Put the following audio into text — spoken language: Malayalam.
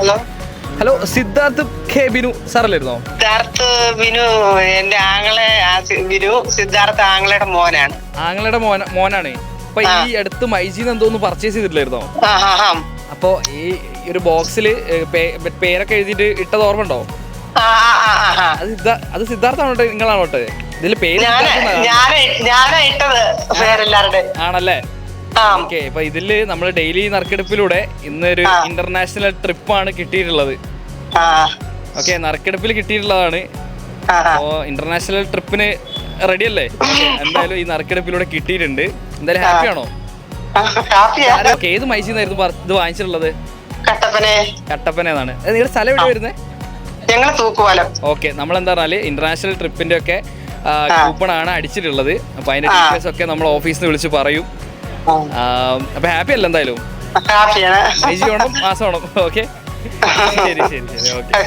Hello? Hello Siddharth K Binu സാറല്ലായിരുന്നോ? Siddharth Binu എന്റെ ആങ്ങളെ ബിനു സിദ്ധാർത്ഥ് ആങ്ങളയുടെ മോനാണ്. ആങ്ങളുടെ മോന മോനാണ്. അപ്പൊ ഈ അടുത്ത് മൈജീന്ന് എന്തോന്ന് പർച്ചേസ് ചെയ്തിട്ടില്ലായിരുന്നോ? അപ്പോ ഈ ഒരു ബോക്സിൽ പേരൊക്കെ എഴുതിയിട്ട് ഇട്ടത് ഓർമ്മ ഉണ്ടോ അത് സിദ്ധാ- അത് സിദ്ധാർത്ഥാണോ ഇട്ടത്? നിങ്ങളാണോ ഇതിൽ പേര് ഞാൻ ഇട്ടത് ആണല്ലേ? ഓക്കെ അപ്പൊ ഇതിൽ നമ്മൾ ഡെയിലി നറുക്കെടുപ്പിലൂടെ ഇന്നൊരു. ഇന്റർനാഷണൽ ട്രിപ്പാണ് കിട്ടിയിട്ടുള്ളത്. ഓക്കെ നറുക്കെടുപ്പിൽ കിട്ടിയിട്ടുള്ളതാണ്. അപ്പോ ഇന്റർനാഷണൽ ട്രിപ്പിന് റെഡി അല്ലേ? എന്തായാലും ഈ നറുക്കെടുപ്പിലൂടെ കിട്ടിയിട്ടുണ്ട്. എന്തായാലും ഹാപ്പി ആണോ? ഓക്കെ ഏത് മൈസിന്നായിരുന്നു ഇത് വാങ്ങിച്ചിട്ടുള്ളത്. കട്ടപ്പനെ. കട്ടപ്പന നിങ്ങളുടെ സ്ഥലം എവിടെ വരുന്നത് തൂക്കുപാലം. ഓക്കെ നമ്മൾ എന്താ പറഞ്ഞാൽ ഇന്റർനാഷണൽ ട്രിപ്പിന്റെ ഒക്കെ കൂപ്പൺ ആണ് അടിച്ചിട്ടുള്ളത്. അപ്പൊ അതിന്റെ. ഡീറ്റെയിൽസ് ഒക്കെ നമ്മൾ ഓഫീസിൽ നിന്ന് വിളിച്ച് പറയും. അപ്പൊ ഹാപ്പി അല്ല എന്തായാലും? ഹാപ്പിയാണ്. മൈജി വേണം മാസം വേണം. ഓക്കെ ശരി ശരി ശരി. ഓക്കെ